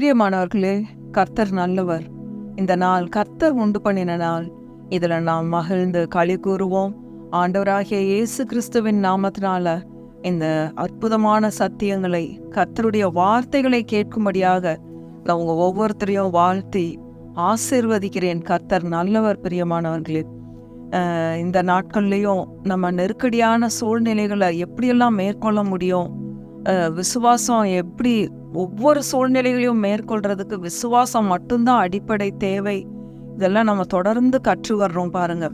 பிரியமானவர்களே கர்த்தர் நல்லவர். இந்த நாள் கர்த்தர் உண்டு பண்ணின நாள். இதில் நாம் மகிழ்ந்து களி கூறுவோம். ஆண்டவராகிய இயேசு கிறிஸ்துவின் நாமத்தினால இந்த அற்புதமான சத்தியங்களை கர்த்தருடைய வார்த்தைகளை கேட்கும்படியாக நான் உங்க ஒவ்வொருத்தரையும் வாழ்த்தி ஆசிர்வதிக்கிறேன். கர்த்தர் நல்லவர் பிரியமானவர்களே. இந்த நாட்கள்லேயும் நம்ம நெருக்கடியான சூழ்நிலைகளை எப்படியெல்லாம் மேற்கொள்ள முடியும்? விசுவாசம் எப்படி ஒவ்வொரு சூழ்நிலைகளையும் மேற்கொள்றதுக்கு விசுவாசம் மட்டும்தான் அடிப்படை தேவை. இதெல்லாம் நம்ம தொடர்ந்து கற்று வர்றோம் பாருங்க.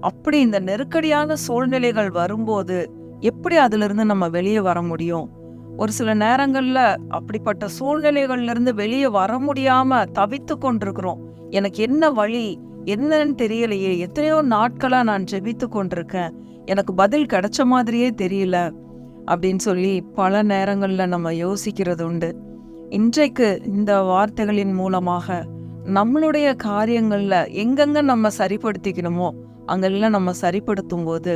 அப்படி இந்த நெருக்கடியான சூழ்நிலைகள் வரும்போது எப்படி அதிலிருந்து நம்ம வெளியே வர முடியும்? ஒரு சில நேரங்களில் அப்படிப்பட்ட சூழ்நிலைகள்லேருந்து வெளியே வர முடியாமல் தவித்து கொண்டிருக்கிறோம். எனக்கு என்ன வழி? என்னன்னு தெரியலையே. எத்தனையோ நாட்களாக நான் ஜெபித்து கொண்டிருக்கேன். எனக்கு பதில் கிடைச்ச மாதிரியே தெரியல. அப்படின்னு சொல்லி பல நேரங்கள்ல நம்ம யோசிக்கிறது உண்டு. இன்றைக்கு இந்த வார்த்தைகளின் மூலமாக நம்மளுடைய காரியங்கள்ல எங்கெங்க நம்ம சரிப்படுத்திக்கணுமோ அங்கெல்லாம் நம்ம சரிப்படுத்தும் போது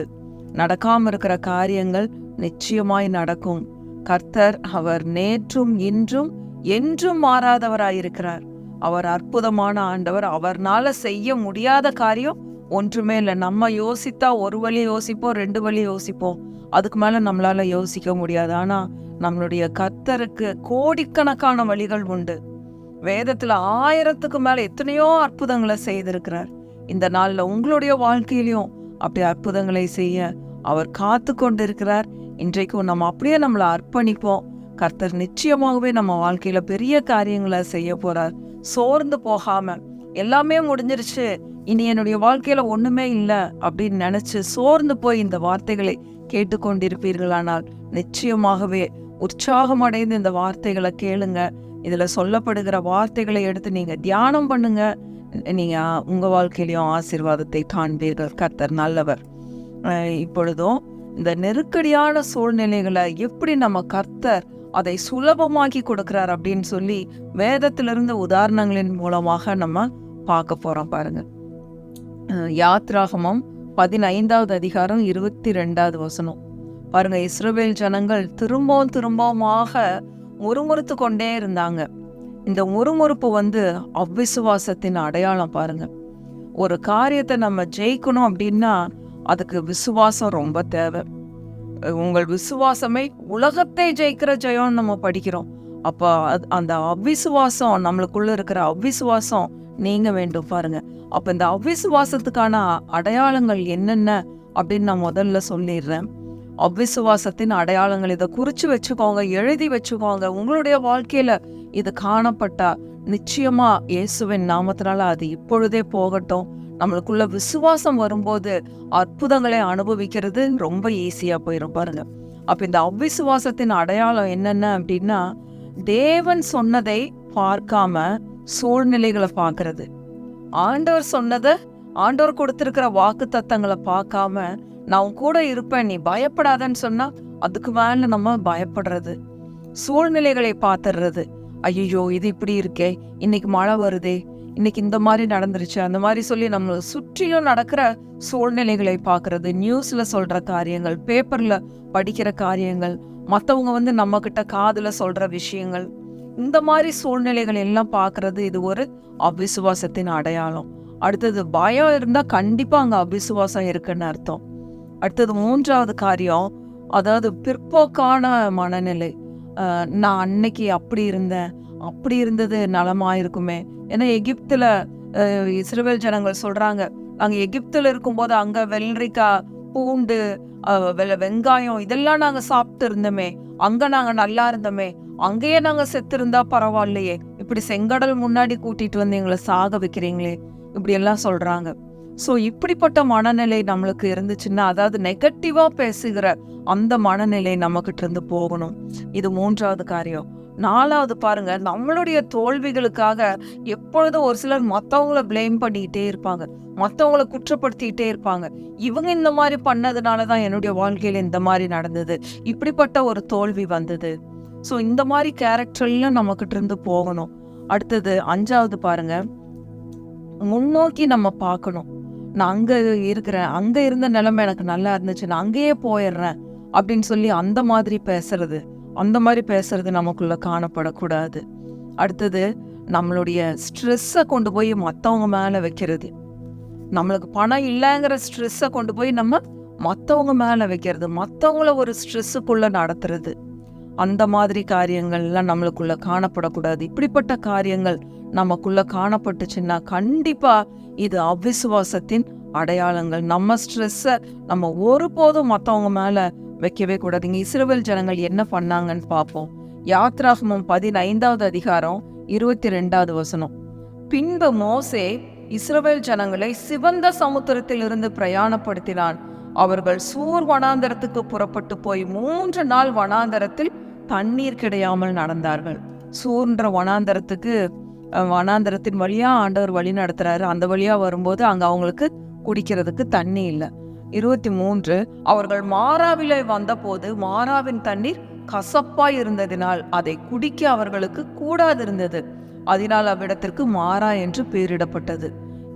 நடக்காம இருக்கிற காரியங்கள் நிச்சயமாய் நடக்கும். கர்த்தர் அவர் நேற்றும் இன்றும் என்றும் மாறாதவராயிருக்கிறார் அவர் அற்புதமான ஆண்டவர் அவர்னால செய்ய முடியாத காரியம் ஒன்றுமே இல்லை. நம்ம யோசித்தா ஒரு வழி யோசிப்போம் ரெண்டு வழி யோசிப்போம். அதுக்கு மேல நம்மளால யோசிக்க முடியாது. ஆனா நம்மளுடைய கர்த்தருக்கு கோடிக்கணக்கான வழிகள் உண்டு. வேதத்துல ஆயிரத்துக்கு மேல எத்தனையோ அற்புதங்களை செய்திருக்கிறார். இந்த நாள்ல உங்களுடைய வாழ்க்கையிலையும் அப்படி அற்புதங்களை செய்ய அவர் காத்து கொண்டிருக்கிறார். இன்றைக்கும் நம்ம அப்படியே நம்மளை அர்ப்பணிப்போம். கர்த்தர் நிச்சயமாகவே நம்ம வாழ்க்கையில பெரிய காரியங்களை செய்ய போறார். சோர்ந்து போகாம எல்லாமே முடிஞ்சிருச்சு இனி என்னுடைய வாழ்க்கையில ஒண்ணுமே இல்லை அப்படின்னு நினைச்சு சோர்ந்து போய் இந்த வார்த்தைகளை கேட்டுக்கொண்டிருப்பீர்களானால் நிச்சயமாகவே உற்சாகம் அடைந்து இந்த வார்த்தைகளை கேளுங்க. இதில் சொல்லப்படுகிற வார்த்தைகளை எடுத்து நீங்கள் தியானம் பண்ணுங்க. நீங்கள் உங்கள் வாழ்க்கையிலையும் ஆசீர்வாதத்தை காண்பீர்கள். கர்த்தர் நல்லவர். இப்பொழுதும் இந்த நெருக்கடியான சூழ்நிலைகளை எப்படி நம்ம கர்த்தர் அதை சுலபமாக்கி கொடுக்கிறார் அப்படின்னு சொல்லி வேதத்திலிருந்து உதாரணங்களின் மூலமாக நம்ம பார்க்க போகிறோம் பாருங்க. யாத்ராகமம் பதினைந்தாவது அதிகாரம் இருபத்தி ரெண்டாவது வசனம். பாருங்க இஸ்ரேல் ஜனங்கள் திரும்பவும் திரும்பவுமாக முறுமுறுத்து கொண்டே இருந்தாங்க. இந்த முறுமுறுப்பு வந்து அவ்விசுவாசத்தின் அடையாளம் பாருங்க. ஒரு காரியத்தை நம்ம ஜெயிக்கணும் அப்படின்னா அதுக்கு விசுவாசம் ரொம்ப தேவை. உங்கள் விசுவாசமே உலகத்தை ஜெயிக்கிற ஜெயம்னு நம்ம படிக்கிறோம். அப்போ அது- அந்த அவ்விசுவாசம் நம்மளுக்குள்ள இருக்கிற அவ்விசுவாசம் நீங்க வேண்டும் பாருங்க. அப்ப இந்த அவ்விசுவாசத்துக்கான அடையாளங்கள் என்னென்ன அப்படின்னு நான் முதல்ல சொல்லிடுறேன். அவ்விசுவாசத்தின் அடையாளங்கள் இதை குறிச்சு வச்சுக்கோங்க எழுதி வச்சுக்கோங்க. உங்களுடைய வாழ்க்கையில இது காணப்பட்டா நிச்சயமா இயேசுவின் நாமத்தினால அது இப்பொழுதே போகட்டும். நம்மளுக்குள்ள விசுவாசம் வரும்போது அற்புதங்களை அனுபவிக்கிறது ரொம்ப ஈஸியா போயிடும் பாருங்க. அப்ப இந்த அவ்விசுவாசத்தின் அடையாளம் என்னென்ன அப்படின்னா தேவன் சொன்னதை பார்க்காம சூழ்நிலைகளை பார்க்கறது. ஆண்டவர் சொன்னதை ஆண்டவர் கொடுத்திருக்கிற வாக்கு தத்தங்களை பார்க்காம நான் கூட இருப்பேன் நீ பயப்படாதன்னு சொன்னா அதுக்கு மேல நம்ம பயப்படுறது சூழ்நிலைகளை பார்த்துடுறது. ஐயோ இது இப்படி இருக்கே இன்னைக்கு மழை வருதே இன்னைக்கு இந்த மாதிரி நடந்துருச்சு. அந்த மாதிரி சொல்லி நம்ம சுற்றிலும் நடக்கிற சூழ்நிலைகளை பார்க்கறது நியூஸ்ல சொல்ற காரியங்கள் பேப்பர்ல படிக்கிற காரியங்கள் மத்தவங்க வந்து நம்ம கிட்ட காதுல சொல்ற விஷயங்கள். இந்த மாதிரி சூழ்நிலைகள் எல்லாம் பார்க்கறது இது ஒரு அவிசுவாசத்தின் அடையாளம். அடுத்தது பயம் இருந்தால் கண்டிப்பாக அங்கே அவிசுவாசம் இருக்குன்னு அர்த்தம். அடுத்தது மூன்றாவது காரியம் அதாவது பிற்போக்கான மனநிலை. நான் அன்னைக்கு அப்படி இருந்தேன் அப்படி இருந்தது நலமாக இருக்குமே ஏன்னா எகிப்தில் இஸ்ரேல் ஜனங்கள் சொல்கிறாங்க நாங்கள் எகிப்தில் இருக்கும்போது அங்கே வெள்ளரிக்காய் பூண்டு வெ- வெங்காயம் இதெல்லாம் நாங்கள் சாப்பிட்டு இருந்தோமே அங்கே நாங்கள் நல்லா இருந்தோமே அங்கேயே நாங்கள் செத்துருந்தா பரவாயில்லையே. இப்படி செங்கடல் முன்னாடி கூட்டிட்டு வந்து எங்களை சாக வைக்கிறீங்களே இப்படி எல்லாம் சொல்றாங்க இப்படிப்பட்ட மனநிலை நம்மளுக்கு இருந்துச்சுன்னா அதாவது நெகட்டிவாக பேசுகிற அந்த மனநிலை நம்மக்கிட்ட இருந்து போகணும். இது மூன்றாவது காரியம். நாலாவது பாருங்க நம்மளுடைய தோல்விகளுக்காக எப்பொழுதும் ஒரு சிலர் மற்றவங்கள பிளேம் பண்ணிக்கிட்டே இருப்பாங்க. மற்றவங்களை குற்றப்படுத்திக்கிட்டே இருப்பாங்க. இவங்க இந்த மாதிரி பண்ணதுனால தான் என்னுடைய வாழ்க்கையில் இந்த மாதிரி நடந்தது. இப்படிப்பட்ட ஒரு தோல்வி வந்தது. ஸோ இந்த மாதிரி கேரக்டர்லாம் நம்மக்கிட்ட இருந்து போகணும். அடுத்தது அஞ்சாவது பாருங்க. முன்னோக்கி நம்ம பார்க்கணும். நான் அங்கே இருக்கிறேன் அங்கே இருந்த நிலைமை எனக்கு நல்லா இருந்துச்சு நான் அங்கேயே போயிடுறேன் அப்படின்னு சொல்லி அந்த மாதிரி பேசுறது அந்த மாதிரி பேசுறது நமக்குள்ள காணப்படக்கூடாது. அடுத்தது நம்மளுடைய ஸ்ட்ரெஸ்ஸை கொண்டு போய் மற்றவங்க மேலே வைக்கிறது. நம்மளுக்கு பணம் இல்லைங்கிற ஸ்ட்ரெஸ்ஸை கொண்டு போய் நம்ம மற்றவங்க மேலே வைக்கிறது மற்றவங்கள ஒரு ஸ்ட்ரெஸ்ஸுக்குள்ளே நடத்துறது. அந்த மாதிரி காரியங்கள்லாம் நம்மளுக்குள்ள காணப்படக்கூடாது. இப்படிப்பட்ட காரியங்கள் நமக்குள்ள காணப்பட்டுச்சுன்னா கண்டிப்பா இது அவிசுவாசத்தின் அடையாளங்கள். நம்ம ஸ்ட்ரெஸ்ஸை நம்ம ஒருபோதும் மற்றவங்க மேலே வைக்கவே கூடாதுங்க இஸ்ரேல் ஜனங்கள் என்ன பண்ணாங்கன்னு பார்ப்போம். யாத்ராகமம் பதினைந்தாவது அதிகாரம் இருபத்தி ரெண்டாவது வசனம். பின்பு மோசே இஸ்ரவேல் ஜனங்களை சிவந்த சமுத்திரத்திலிருந்து பிரயாணப்படுத்தினான். அவர்கள் சூர் வனாந்தரத்துக்கு புறப்பட்டு போய் மூன்று நாள் வனாந்தரத்தில் தண்ணீர் கிடையாமல் நடந்தார்கள். சூர்ன்ற வனாந்தரத்துக்கு வனாந்தரத்தின் வழியா ஆண்டவர் வழி நடத்துறாரு. அந்த வழியா வரும்போது அங்க அவங்களுக்கு குடிக்கிறதுக்கு தண்ணி இல்லை. இருபத்தி மூன்று அவர்கள் மாறாவிலே வந்தபோது மாறாவின் தண்ணீர் கசப்பாய் இருந்ததினால் அதை குடிக்க அவர்களுக்கு கூடாதிருந்தது. அதனால் அவ்விடத்திற்கு மாறா என்று பெயரிடப்பட்டது.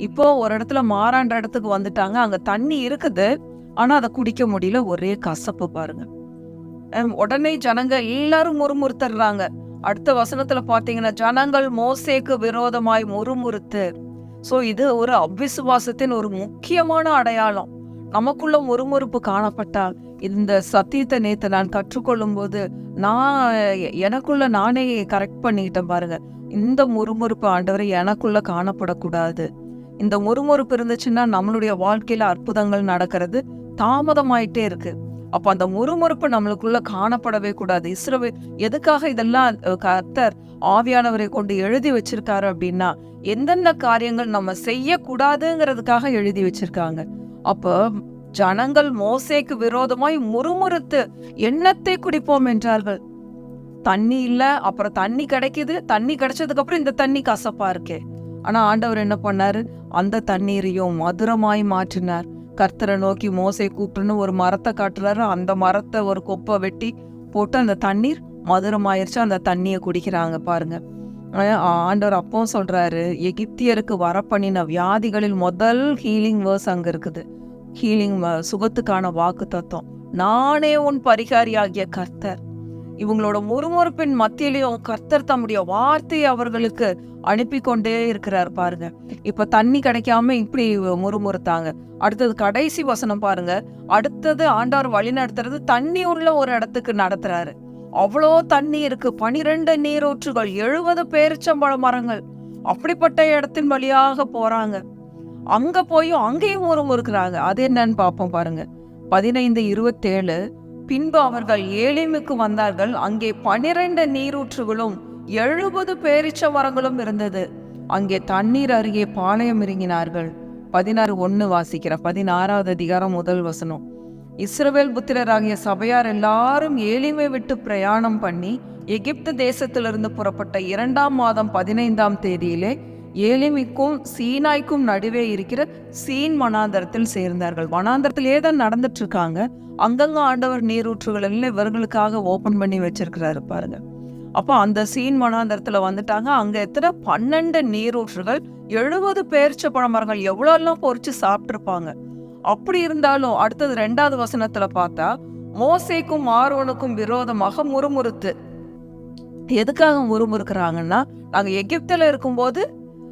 இப்போ ஒரு இடத்துல மாறான்ற இடத்துக்கு வந்துட்டாங்க. அங்க தண்ணி இருக்குது. ஆனால் அதை குடிக்க முடியல. ஒரே கசப்பு பாருங்க. உடனே ஜனங்க எல்லாரும் முறுமுறுத்துறாங்க. அடுத்த வசனத்துல பாத்தீங்கன்னா ஜனங்கள் மோசேக்கு விரோதமாய் முறுமுறுத்து. ஸோ இது ஒரு அவ்விசுவாசத்தின் ஒரு முக்கியமான அடையாளம். நமக்குள்ள முறுமுறுப்பு காணப்பட்டால் இந்த சத்தியத்தை நேற்று நான் கற்றுக்கொள்ளும் போது நான் எ- எனக்குள்ள நானே கரெக்ட் பண்ணிக்கிட்டேன் பாருங்க. இந்த முறுமுறுப்பு ஆண்டவரை எனக்குள்ள காணப்படக்கூடாது. இந்த முறுமுறுப்பு இருந்துச்சுன்னா நம்மளுடைய வாழ்க்கையில அற்புதங்கள் நடக்கிறது. தாமதமாயிட்டே இருக்கு. அப்போ அந்த முறுமுறுப்பு நம்மளுக்குள்ள காணப்படவே கூடாது. இஸ்ரோவே எதுக்காக இதெல்லாம் கர்த்தர் ஆவியானவரை கொண்டு எழுதி வச்சிருக்காரு அப்படின்னா எந்தெந்த காரியங்கள் நம்ம செய்யக்கூடாதுங்கிறதுக்காக எழுதி வச்சிருக்காங்க. அப்போ ஜனங்கள் மோசேக்கு விரோதமாய் முறுமுறுத்து எண்ணத்தை குடிப்போம் என்றார்கள். தண்ணி இல்ல அப்புறம் தண்ணி கிடைக்குது. தண்ணி கிடைச்சதுக்கு அப்புறம் இந்த தண்ணி கசப்பா இருக்கே. ஆனா ஆண்டவர் என்ன பண்ணாரு? அந்த தண்ணீரையும் மதுரமாய் மாற்றினார். கர்த்தரை நோக்கி மோசை கூப்பிட்டுன்னு ஒரு மரத்தை காட்டுறாரு. அந்த மரத்தை ஒரு கொப்பை வெட்டி போட்டு அந்த தண்ணீர் மதுரமாயிருச்சு. அந்த தண்ணியை குடிக்கிறாங்க பாருங்க. ஆண்டவர் அப்பவும் சொல்றாரு எகிப்தியருக்கு வரப்பண்ணின வியாதிகளில் முதல் ஹீலிங் வேர்ஸ் அங்கே இருக்குது. ஹீலிங் சுகத்துக்கான வாக்கு தத்துவம் நானே உன் பரிகாரியாகிய கர்த்தர். இவங்களோட முறுமுறுப்பின் மத்தியிலையும் கர்த்தர் தம்முடைய வார்த்தையை அவர்களுக்கு அனுப்பி கொண்டே இருக்கிறார் பாருங்க. இப்ப தண்ணி கிடைக்காம இப்படி முறுமுறுத்தாங்க. அடுத்தது கடைசி வசனம் பாருங்க. அடுத்தது ஆண்டார் வழி நடத்துறது தண்ணி உள்ள ஒரு இடத்துக்கு நடத்துறாரு. அவ்வளோ தண்ணி இருக்கு. பனிரெண்டு நீரூற்றுகள் எழுபது பேரிச்சம்பழ மரங்கள். அப்படிப்பட்ட இடத்தின் வழியாக போறாங்க. அங்க போயும் அங்கேயும் முறுமுறுக்கிறாங்க. அது என்னன்னு பார்ப்போம் பாருங்க. பதினைந்து இருபத்தேழு பின்பு அவர்கள் ஏலிமுக்கு வந்தார்கள். அங்கே பனிரெண்டு நீரூற்றுகளும் எழுபது பேரிச்ச மரங்களும் இருந்தது. அங்கே தண்ணீர் அருகே பாளையம் இறங்கினார்கள். பதினாறு ஒன்று வாசிக்கிற பதினாறாவது அதிகாரம் முதல் வசனம். இஸ்ரவேல் புத்திரராகிய சபையார் எல்லாரும் ஏழிமை விட்டு பிரயாணம் பண்ணி எகிப்து தேசத்திலிருந்து புறப்பட்ட இரண்டாம் மாதம் பதினைந்தாம் தேதியிலே ஏலிமிக்கும் சீனாய்க்கும் நடுவே இருக்கிற சீன் வனாந்தரத்தில் சேர்ந்தார்கள். வனாந்தரத்திலே தான் நடந்துட்டு இருக்காங்க அங்கங்க ஆண்டவர் நீரூற்றுகள் எல்லாம் இவர்களுக்காக ஓபன் பண்ணி வச்சிருக்கிறாரு பாருங்க. அப்போ அந்த சீன் வனாந்தரத்துல வந்துட்டாங்க. அங்க எத்தனை பன்னெண்டு நீரூற்றுகள் எழுபது பேர்ச்ச பழமரங்கள் எவ்வளோலாம் எல்லாம் பொறிச்சு சாப்பிட்டிருப்பாங்க. அப்படி இருந்தாலும் அடுத்தது ரெண்டாவது வசனத்துல பார்த்தா மோசைக்கும் ஆர்வனுக்கும் விரோதமாக முறுமுறுத்து. எதுக்காக முறுமுறுக்கிறாங்கன்னா நாங்கள் எகிப்தில் இருக்கும்போது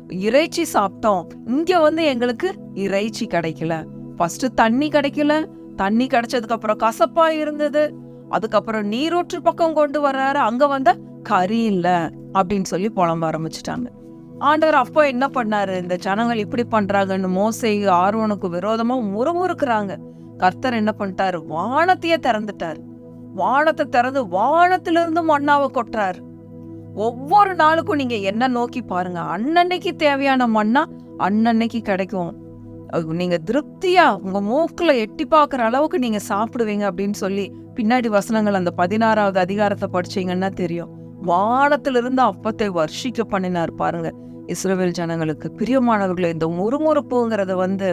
இறைச்சி சாப்பிட்டோம். இங்கே வந்து எங்களுக்கு இறைச்சி கிடைக்கல. ஃபர்ஸ்ட் தண்ணி கிடைக்கல. தண்ணி கிடைச்சதுக்கு அப்புறம் கசப்பா இருந்தது. அதுக்கப்புறம் நீரூற்று பக்கம் கொண்டு வர்றாரு. அங்க வந்த கறி இல்லை அப்படின்னு சொல்லி புலம்ப ஆரம்பிச்சிட்டாங்க. ஆண்டவர் அப்போ என்ன பண்ணாரு? இந்த ஜனங்கள் இப்படி பண்றாங்கன்னு மோசை ஆர்வனுக்கு விரோதமா முறுமுறுக்கிறாங்க. கர்த்தர் என்ன பண்ணிட்டாரு? வானத்தையே திறந்துட்டாரு. வானத்தை திறந்து வானத்திலிருந்து மண்ணாவை கொட்டுறாரு. ஒவ்வொரு நாளுக்கும் நீங்க என்ன நோக்கி பாருங்க. அன்னன்னைக்கு தேவையான மண்ணா அன்னன்னைக்கு கிடைக்கும். நீங்க திருப்தியா உங்க மூக்குல எட்டி பார்க்குற அளவுக்கு நீங்க சாப்பிடுவீங்க அப்படின்னு சொல்லி பின்னாடி வசனங்கள் அந்த பதினாறாவது அதிகாரத்தை படிச்சீங்கன்னா தெரியும். வானத்திலிருந்து அப்பத்தை வர்ஷிக்க பண்ணினார் பாருங்க. இஸ்ரோவேல் ஜனங்களுக்கு பிரியமானவர்களை இந்த முறுமுறுப்புங்கிறத வந்து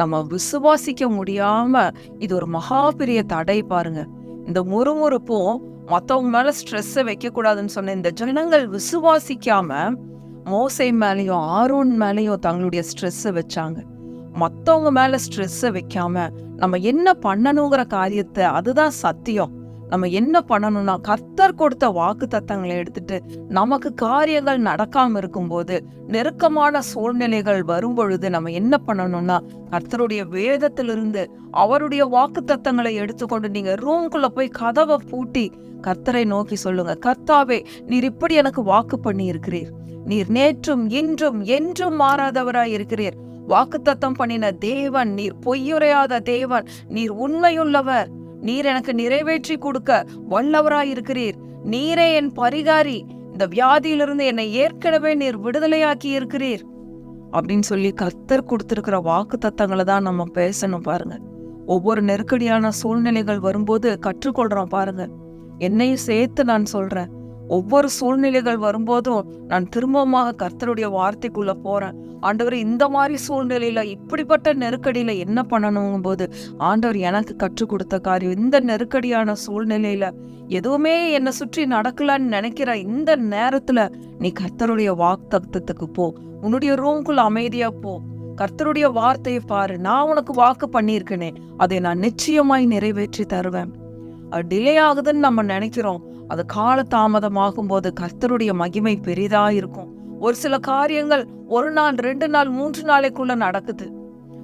நம்ம விசுவாசிக்க முடியாம இது ஒரு மகா பெரிய தடை பாருங்க. இந்த முறுமுறுப்பும் மற்றவங்க மேலே ஸ்ட்ரெஸ்ஸை வைக்கக்கூடாதுன்னு சொன்ன இந்த ஜனங்கள் விசுவாசிக்காம மோசை மேலேயும் ஆரோன் மேலேயும் தங்களுடைய ஸ்ட்ரெஸ்ஸை வச்சாங்க. மற்றவங்க மேலே ஸ்ட்ரெஸ்ஸை வைக்காம நம்ம என்ன பண்ணணுங்கிற காரியத்தை அதுதான் சத்தியம். நம்ம என்ன பண்ணணும்னா கர்த்தர் கொடுத்த வாக்கு தத்தங்களை எடுத்துட்டு நமக்கு காரியங்கள் நடக்காம இருக்கும்போது நெருக்கமான சூழ்நிலைகள் வரும் பொழுது நம்ம என்ன பண்ணணும்னா கர்த்தருடைய வேதத்திலிருந்து அவருடைய வாக்கு தத்தங்களை எடுத்துக்கொண்டு நீங்க ரூம்குள்ள போய் கதவை பூட்டி கர்த்தரை நோக்கி சொல்லுங்க கர்த்தாவே நீர் இப்படி எனக்கு வாக்கு பண்ணி இருக்கிறீர் நீர் நேற்றும் இன்றும் என்றும் மாறாதவராய் இருக்கிறீர். வாக்குத்தத்தம் பண்ணின தேவன் நீர் பொய்யுரையாத தேவன் நீர் உண்மையுள்ளவர். நீர் எனக்கு நிறைவேற்றி கொடுக்க வல்லவராய் இருக்கிறீர். நீரே என் பரிகாரி. இந்த வியாதியிலிருந்து என்னை ஏற்கனவே நீர் விடுதலையாக்கி இருக்கிறீர். அப்படின்னு சொல்லி கர்த்தர் கொடுத்திருக்கிற வாக்கு தத்தங்களை தான் நம்ம பேசணும் பாருங்க. ஒவ்வொரு நெருக்கடியான சூழ்நிலைகள் வரும்போது கற்றுக்கொள்றோம் பாருங்க. என்னையும் சேர்த்து நான் சொல்றேன். ஒவ்வொரு சூழ்நிலைகள் வரும்போதும் நான் திரும்பமாக கர்த்தருடைய வார்த்தைக்குள்ள போறேன். ஆண்டவர் இந்த மாதிரி சூழ்நிலையில இப்படிப்பட்ட நெருக்கடியில என்ன பண்ணணும் போது ஆண்டவர் எனக்கு கற்றுக் கொடுத்த காரியம் இந்த நெருக்கடியான சூழ்நிலையில எதுவுமே என்னை சுற்றி நடக்கலான்னு நினைக்கிற இந்த நேரத்துல நீ கர்த்தருடைய வாக்தத்துக்கு போ. உன்னுடைய ரூம்குள்ள அமைதியா போ. கர்த்தருடைய வார்த்தையை பாரு. நான் உனக்கு வாக்கு பண்ணியிருக்கேனே. அதை நான் நிச்சயமாய் நிறைவேற்றி தருவேன். டிலே ஆகுதுன்னு நம்ம நினைக்கிறோம். அது கால தாமதமாகும் போது கர்த்தருடைய மகிமை பெரிதா இருக்கும் ஒரு சில காரியங்கள் ஒரு நாள் ரெண்டு நாள் மூன்று நாளைக்குள்ள நடக்குது.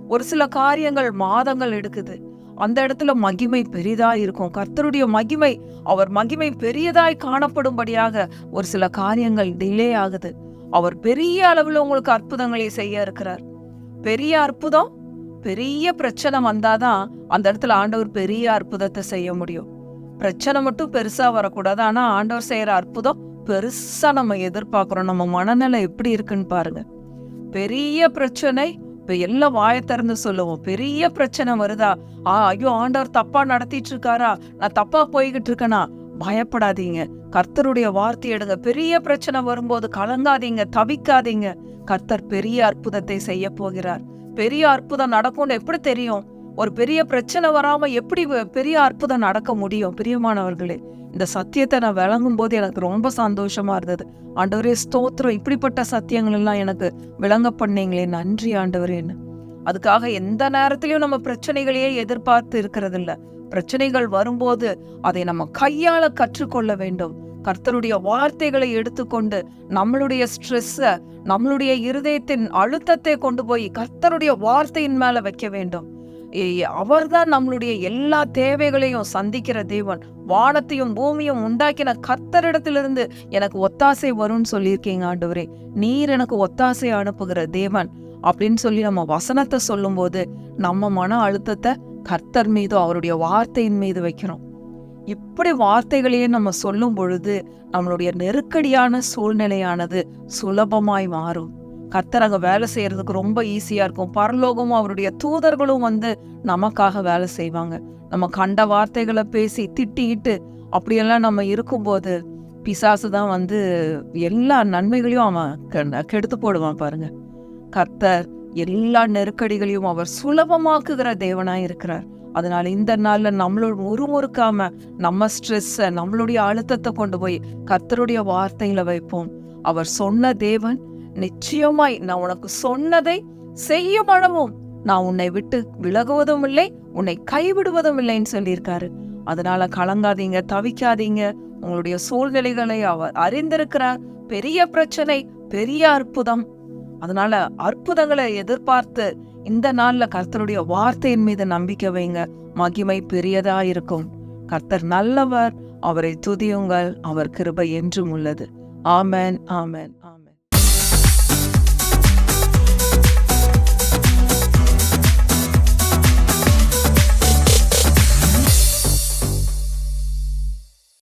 ஒரு சில காரியங்கள் மாதங்கள் எடுக்குது. அந்த இடத்துல மகிமை பெரிதா இருக்கும் கர்த்தருடைய மகிமை அவர் மகிமை பெரியதாய் காணப்படும்படியாக ஒரு சில காரியங்கள் டிலே ஆகுது. அவர் பெரிய அளவில் உங்களுக்கு அற்புதங்களை செய்ய இருக்கிறார். பெரிய அற்புதம் பெரிய பிரச்சனை வந்தாதான் அந்த இடத்துல ஆண்டவர் பெரிய அற்புதத்தை செய்ய முடியும். பிரச்சனை மட்டும் பெருசா வரக்கூடாது. ஆனா ஆண்டவர் செய்யற அற்புதம் பெருசா நம்ம எதிர்பார்க்கிறோம். நம்ம மனநிலை எப்படி இருக்குன்னு பாருங்க. பெரிய பிரச்சனை இப்ப எல்லாம் வாய திறந்து சொல்லுவோம். பெரிய பிரச்சனை வருதா? ஆ ஐயோ ஆண்டவர் தப்பா நடத்திட்டு இருக்காரா? நான் தப்பா போய்கிட்டு இருக்கேனா? பயப்படாதீங்க. கர்த்தருடைய வார்த்தை எடுங்க. பெரிய பிரச்சனை வரும்போது கலங்காதீங்க தவிக்காதீங்க. கர்த்தர் பெரிய அற்புதத்தை செய்ய போகிறார். பெரிய அற்புதம் நடக்கும்னு எப்படி தெரியும்? ஒரு பெரிய பிரச்சனை வராம எப்படி பெரிய அற்புதம் நடக்க முடியும் பிரியமானவர்களே? இந்த சத்தியத்தை நான் விளங்கும் போது எனக்கு ரொம்ப சந்தோஷமா இருந்தது. ஆண்டவரே ஸ்தோத்திரம். இப்படிப்பட்ட சத்தியங்கள் எல்லாம் எனக்கு விளங்க பண்ணீங்களே. நன்றி ஆண்டவரேன்னு அதுக்காக எந்த நேரத்திலையும் நம்ம பிரச்சனைகளையே எதிர்பார்த்து இருக்கிறது இல்ல பிரச்சனைகள் வரும்போது அதை நம்ம கையால கற்றுக்கொள்ள வேண்டும். கர்த்தருடைய வார்த்தைகளை எடுத்துக்கொண்டு நம்மளுடைய ஸ்ட்ரெஸ்ஸ நம்மளுடைய இருதயத்தின் அழுத்தத்தை கொண்டு போய் கர்த்தருடைய வார்த்தையின் மேல வைக்க வேண்டும். அவர்தான் நம்மளுடைய எல்லா தேவைகளையும் சந்திக்கிற தேவன். வானத்தையும் பூமியும் உண்டாக்கின கர்த்தரிடத்திலிருந்து எனக்கு ஒத்தாசை வரும்னு சொல்லியிருக்கீங்க ஆண்டவரே. நீர் எனக்கு ஒத்தாசை அனுப்புகிற தேவன். அப்படின்னு சொல்லி நம்ம வசனத்தை சொல்லும்போது நம்ம மன அழுத்தத்தை கர்த்தர் மீதும் அவருடைய வார்த்தையின் மீது வைக்கிறோம். இப்படி வார்த்தைகளையே நம்ம சொல்லும் பொழுது நம்மளுடைய நெருக்கடியான சூழ்நிலையானது சுலபமாய் மாறும். கர்த்தர் அங்க வேலை செய்யறதுக்கு ரொம்ப ஈஸியாக இருக்கும். பரலோகமும் அவருடைய தூதர்களும் வந்து நமக்காக வேலை செய்வாங்க. நம்ம கண்ட வார்த்தைகளை பேசி திட்டிக்கிட்டு அப்படியெல்லாம் நம்ம இருக்கும்போது பிசாசு தான் வந்து எல்லா நன்மைகளையும் அவன் கெடுத்து போடுவான் பாருங்க. கர்த்தர் எல்லா நெருக்கடிகளையும் அவர் சுலபமாக்குகிற தேவனாக இருக்கிறார். அதனால இந்த நாள்ல நம்மளோட முறுமுறுக்காம நம்ம ஸ்ட்ரெஸ்ஸ நம்மளுடைய அழுத்தத்தை கொண்டு போய் கர்த்தருடைய வார்த்தையில வைப்போம். அவர் சொன்ன தேவன் நிச்சயமாய் நான் உனக்கு சொன்னதை செய்யும் அளவும் நான் உன்னை விட்டு விலகுவதும் இல்லை உன்னை கைவிடுவதும் இல்லைன்னு சொல்லியிருக்காரு. அதனால கலங்காதீங்க தவிக்காதீங்க. உங்களுடைய சூழ்நிலைகளை அவர் அறிந்திருக்கிறார் பெரிய பிரச்சனை பெரிய அற்புதம். அதனால அற்புதங்களை எதிர்பார்த்து இந்த நாள்ல கர்த்தருடைய வார்த்தையின் மீது நம்பிக்கை வைங்க. மகிமை பெரியதா இருக்கும் கர்த்தர் நல்லவர் அவரை துதியுங்கள் அவர் கிருபை என்றும் உள்ளது. ஆமேன் ஆமேன்